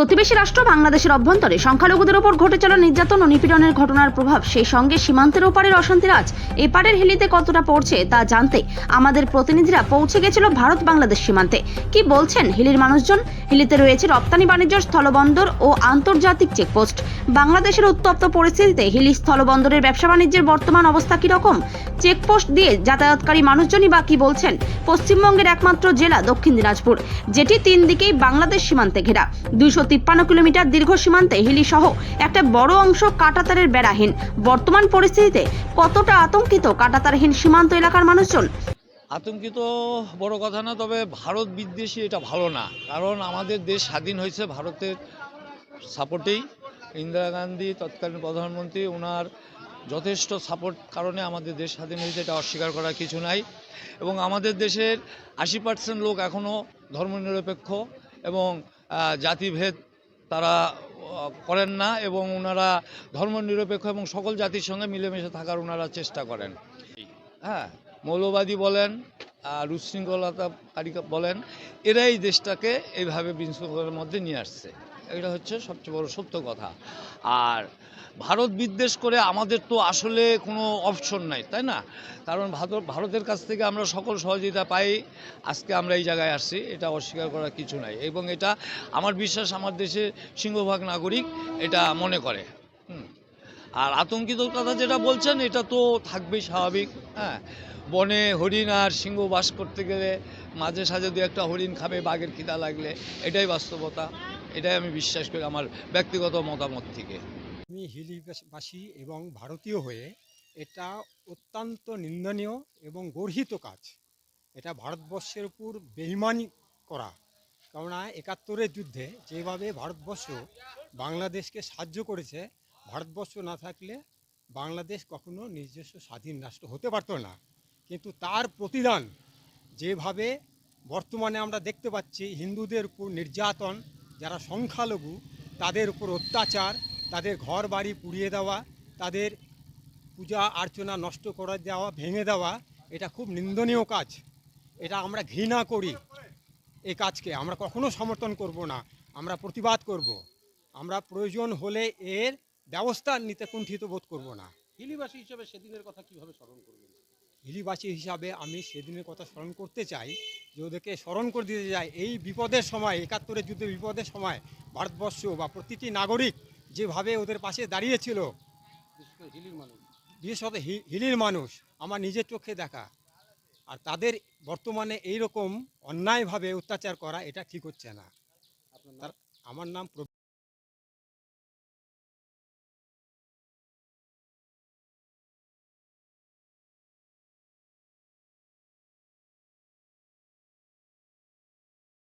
প্রতিবেশী রাষ্ট্র বাংলাদেশের অভ্যন্তরে সংখ্যালঘুদের ওপর ঘটে চলা নির্যাতন ও নিপীড়নের ঘটনার প্রভাব, সেই সঙ্গে সীমান্তের ওপারের অশান্তির আজ এপারের হিলিতে কতটা পড়ছে তা জানতে আমাদের প্রতিনিধিরা পৌঁছে গেছিল ভারত বাংলাদেশ সীমান্তে। কি বলছেন হিলির মানুষজন? হিলিতে রয়েছে রপ্তানি বাণিজ্য স্থলবন্দর ও আন্তর্জাতিক চেকপোস্ট। বাংলাদেশের উত্তপ্ত পরিস্থিতিতে হিলি স্থলবন্দরের ব্যবসা বাণিজ্যের বর্তমান অবস্থা কীরকম? চেকপোস্ট দিয়ে যাতায়াতকারী মানুষজনই বা কি বলছেন? পশ্চিমবঙ্গের একমাত্র জেলা দক্ষিণ দিনাজপুর, যেটি তিন দিকেই বাংলাদেশ সীমান্তে ঘেরা। দুইশো তিপ্পান্ন কিলোমিটার দীর্ঘ সীমান্তে হিলি সহ একটা বড় অংশ কাটাতারের বেড়াহীন। বর্তমান পরিস্থিতিতে কতটা আতঙ্কিত কাটাতারহীন সীমান্ত এলাকার মানুষজন? আতঙ্কিত বড় কথা না, তবে ভারত বিদ্বেষী এটা ভালো না। কারণ আমাদের দেশ স্বাধীন হয়েছে ভারতের সাপোর্টেই। ইন্দিরা গান্ধী, তৎকালীন প্রধানমন্ত্রী ওনার যথেষ্ট সাপোর্ট কারণে আমাদের দেশ স্বাধীন হয়েছে, এটা অস্বীকার করার কিছু নাই। এবং আমাদের দেশের আশি পার্সেন্ট লোক এখনও ধর্মনিরপেক্ষ এবং জাতিভেদ তারা করেন না এবং ওনারা ধর্মনিরপেক্ষ এবং সকল জাতির সঙ্গে মিলেমিশে থাকার ওনারা চেষ্টা করেন। হ্যাঁ মৌলবাদী বলেন আর উচ্ছৃঙ্খলতা বলেন, এরাই দেশটাকে এইভাবে বিশৃঙ্খলার মধ্যে নিয়ে আসছে। এটা হচ্ছে সবচেয়ে বড় সত্য কথা। আর ভারত বিদ্বেষ করে আমাদের তো আসলে কোনো অপশন নাই, তাই না? কারণ ভারত, ভারতের কাছ থেকে আমরা সকল সহযোগিতা পাই, আজকে আমরা এই জায়গায় আসছি, এটা অস্বীকার করার কিছু নাই। এবং এটা আমার বিশ্বাস, আমার দেশের সিংহভাগ নাগরিক এটা মনে করে। আর আতঙ্কিত কথা যেটা বলছেন, এটা তো থাকবেই স্বাভাবিক হ্যাঁ? বনে হরিণ আর সিংহ বাস করতে গেলে মাঝে সাঝে দু একটা হরিণ খাবে, বাঘের খিদা লাগলে, এটাই বাস্তবতা। এটাই আমি বিশ্বাস করি আমার ব্যক্তিগত মতামত থেকে। আমি হিলিবাসী এবং ভারতীয় হয়ে এটা অত্যন্ত নিন্দনীয় এবং গর্হিত কাজ। এটা ভারতবর্ষের উপর বেইমানি করা। কেননা একাত্তরের যুদ্ধে যেভাবে ভারতবর্ষ বাংলাদেশকে সাহায্য করেছে, ভারতবর্ষ না থাকলে বাংলাদেশ কখনো নিজস্ব স্বাধীন রাষ্ট্র হতে পারতো না। কিন্তু তার প্রতিদান যেভাবে বর্তমানে আমরা দেখতে পাচ্ছি, হিন্দুদের উপর নির্যাতন যারা সংখ্যালঘু, তাদের উপর অত্যাচার, তাদের ঘর বাড়ি পুড়িয়ে দেওয়া, তাদের পূজা অর্চনা নষ্ট করে দেওয়া, ভেঙে দেওয়া, এটা খুব নিন্দনীয় কাজ। এটা আমরা ঘৃণা করি এই কাজকে। আমরা কখনো সমর্থন করব না। আমরা প্রতিবাদ করব। আমরা প্রয়োজন হলে এর ব্যবস্থা নিতে কুণ্ঠিত বোধ করব না। হিলিবাসী হিসেবে সেদিনের কথা কীভাবে স্মরণ করবেন? হিলিবাসী হিসাবে আমি সেদিনের কথা স্মরণ করতে চাই যে ওদেরকে স্মরণ করে দিতে চাই এই বিপদের সময় একাত্তরের যুদ্ধে বিপদের সময় ভারতবর্ষ বা প্রতিটি নাগরিক যেভাবে ওদের পাশে দাঁড়িয়েছিল হিলির মানুষ। বিশেষত হিলির মানুষ আমার নিজের চোখে দেখা। আর তাদের বর্তমানে এই রকম অন্যায়ভাবে অত্যাচার করা এটা ঠিক হচ্ছে না। আমার নাম প্র-